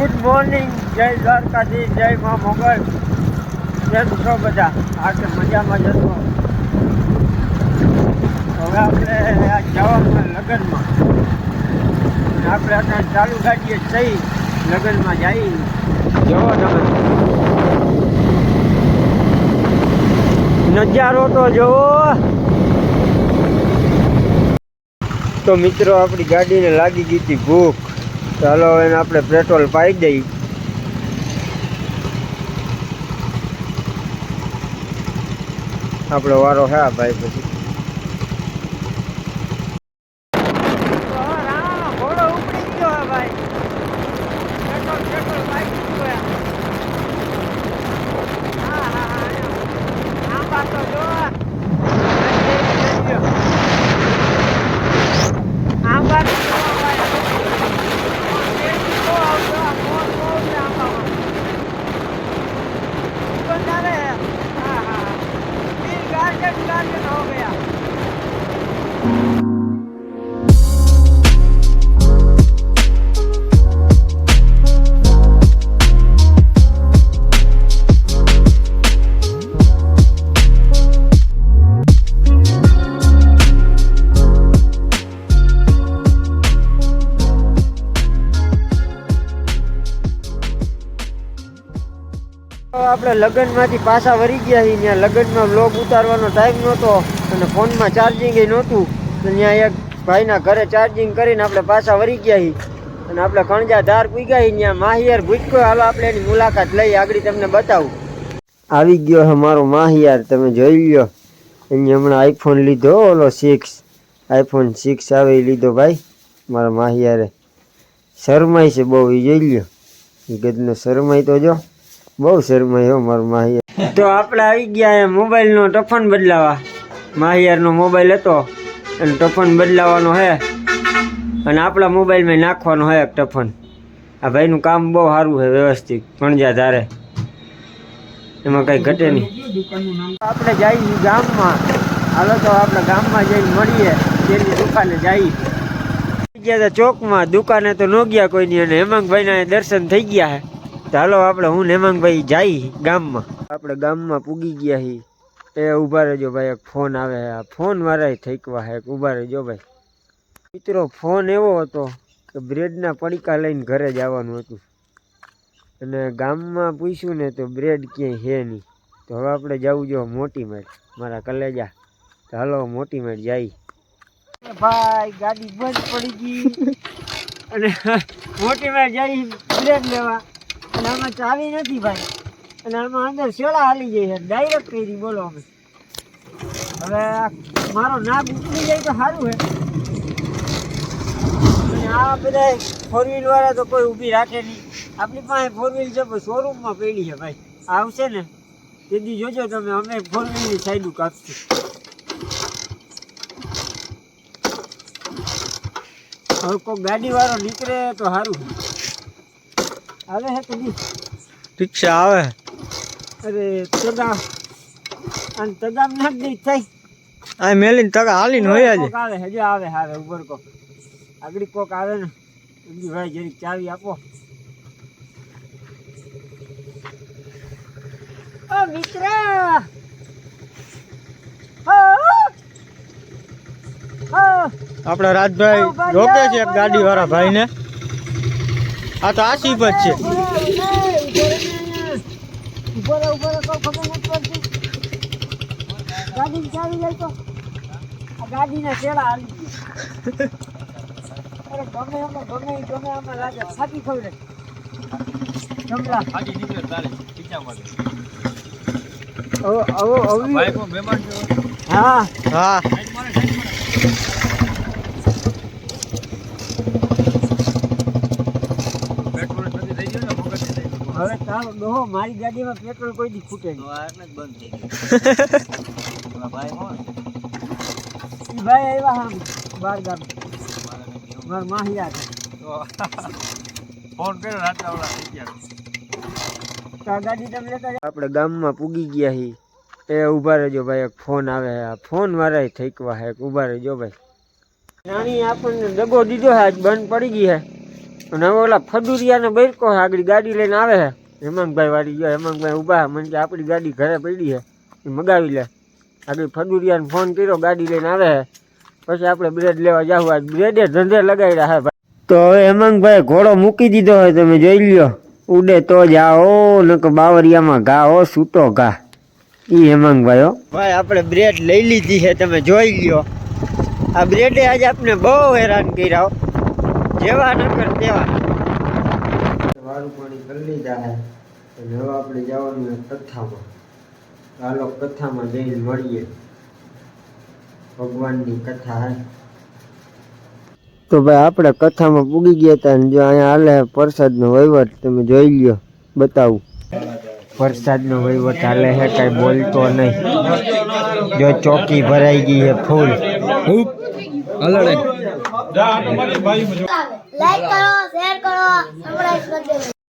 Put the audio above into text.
Good morning જય દ્વારકાજી જય મા મોગલ કેમ છો બધા? આ કે મજામાં જશો હવે આપણે આ જવાનું લગ્નમાં. આપણે અત્યારે ચાલુ ગાડીએ જઈ લગ્નમાં જઈ જવો તમે નજારો તો જોવો તો મિત્રો, આપણી ગાડીને લાગી ગઈ હતી ભૂખ. ચાલો એને આપણે પેટ્રોલ પાઈ દઈ આપણો વારો હે ભાઈ પછી. આપણે લગ્નમાંથી પાછા વળી ગયા છીએ. ત્યાં લગ્નમાં બ્લોગ ઉતારવાનો ટાઈમ નહોતો અને ફોનમાં ચાર્જિંગ નહોતું. તો ત્યાં એક ભાઈના ઘરે ચાર્જિંગ કરીને આપણે પાછા વળી ગયા છીએ. અને આપણે કણજા ધાર પૂગ્યા છીએ. ત્યાં માહિયાર ભૂચકો હાલો આપણે એની મુલાકાત લઈ આગળ તમને બતાવું. આવી ગયો છે મારો માહિયાર. તમે જોઈ લ્યો. એને હમણાં આઈફોન લીધો. ઓલો સિક્સ આઈફોન સિક્સ આવે એ લીધો ભાઈ, મારા માહિયારે. શરમાય છે બહુ, એ જોઈ લ્યો. ગદનો શરમાય તો જો. બહુ શરમાયો હો મારો માહિયાર. તો આપણે આવી ગયા એ મોબાઈલનો ટફન બદલાવા. માહિયારનો મોબાઈલ હતો, અને ટફન બદલાવાનો હે. અને આપણા મોબાઈલમાં નાખવાનો એક ટફન આ ભાઈનું કામ બહુ સારું છે વ્યવસ્થિત, પણજા ધારે. એમાં કઈ ઘટે નહીં. આપણે જઈએ ગામમાં. હાલો તો આપણે ગામમાં જઈને મળીએ તેની દુકાને જઈએ. ગયા હતા ચોકમાં, દુકાને તો ન ગયા કોઈ નહીં અને હેમાંગભાઈના દર્શન થઈ ગયા હે હાલો આપણે હું ને જાય ગામમાં. આપણે ગામમાં પૂગી ગયા હી. એ ઊભા રહેજો ભાઈ એક ફોન આવે. આ ફોન મારા થઈકવા હે ઊભા રહેજો ભાઈ. મિત્રો ફોન એવો હતો કે બ્રેડના પડીકા લઈને ઘરે જવાનું હતું. અને ગામમાં પૂછ્યું ને તો બ્રેડ ક્યાંય છે નહીં. તો હવે આપણે જવું જો મોટી મેટ મારા કલેજા. તો હલો મોટી મેટ જાય ભાઈ ગાડી બંધ પડી ગઈ. અને મોટી મેટ જઈ બ્રેડ લેવા. અને આમાં ચાવી નથી ભાઈ. અને આમાં અંદર શેળા હાલી જાય છે. ડાયરેક્ટ કરી બોલો અમે. હવે મારો નાક ઉપડી જાય તો સારું છે. અને આ બધા ફોર વ્હીલ વાળા તો કોઈ ઊભી રાખે નહીં. આપણી પાસે ફોર વ્હીલ છે, પણ શોરૂમમાં પડી છે ભાઈ. આવશે ને? તેથી જોજો તમે, અમે ફોર વ્હીલની સાઈડું કાપશું હવે કોઈ ગાડીવાળો નીકળે તો સારું આવે હે કે નહીં? રિક્ષા આવે અરે તગા અને તગામ નાખ દે થઈ આ મેલીને તગા હાલીને હોય આજે આવે આવે જો આવે આવે ઉપર કો આગળ કોક આવે ને એમની ભાઈ જરીક ચાવી આપો. ઓ મિત્ર! આપણા રાજભાઈ રોકે છે એક ગાડી વાળા ભાઈને. આ તો આશીફ જ છે. ઉપર ઉપર ખબર નથી પડતી ગાડી ચાલી જાય તો આ ગાડીના ચેડા હાલી ગયા અરે ગમે આમાં ગમે ગમે આમાં લાગે સાચી ખબર જમલા હવે હવે હવે હા હા હવે તારો ડોહો મારી ગાડીમાં પેટ્રોલ કોઈ દી ખૂટે નહીં. ઈ ભાઈ આવ્યા હા બાર ગામ. મારા માહિયા ફોન કર્યો રાત્રે તો આ ગાડી તમે લેતા આપણે ગામમાં પૂગી ગયા હી. એ ઊભા રહેજો ભાઈ એક ફોન આવે આ ફોન વાળા થઈકવા હે ઊભા રહેજો ભાઈ. નાની આપણને દગો દીધો હે આજ બંધ પડી ગઈ હે અને હવે ઓલા ફદુરિયાને બૈરકો આગળ ગાડી લઈને આવે છે હેમાંગભાઈ વાળી ગયો, હેમાંગભાઈ ઊભા મને કે આપણી ગાડી ઘરે પડી છે એ મગાવી લે. આગળ ફદુરિયાને ફોન કર્યો, ગાડી લઈને આવે છે પછી આપણે બ્રેડ લેવા જાવ આજ બ્રેડે ધંધે લગાડ્યા હે ભાઈ. તો હવે હેમાંગભાઈ ઘોડો મૂકી દીધો હોય, તમે જોઈ લ્યો. ઉડે તો જાઓ નકર બાવરિયામાં ઘા હો, સૂતો ઘા. ઈ હેમાંગભાઈ હો. ભાઈ, આપણે બ્રેડ લઈ લીધી છે તમે જોઈ લ્યો. આ બ્રેડે આજે આપણે બહુ હેરાન કર્યા. જેવા નકર તેવા. વારું પાણી કરી લીધા અને હવે આપણે જવાનું કથામાં. ચાલો કથામાં જઈને મળીએ. ભગવાનની કથા હે. તો ભાઈ આપણે કથામાં પૂગી ગયા હતા ને જો અહીંયા હાલે પ્રસાદનો વહીવટ તમે જોઈ લ્યો બતાવું. વરસાદનો વહીવટ હાલે છે કઈ બોલતો નહીં. જો ચોકી ભરાઈ ગઈ છે ફૂલ. લાઈક કરો શેર કરો સબસ્ક્રાઇબ કરી દેજો.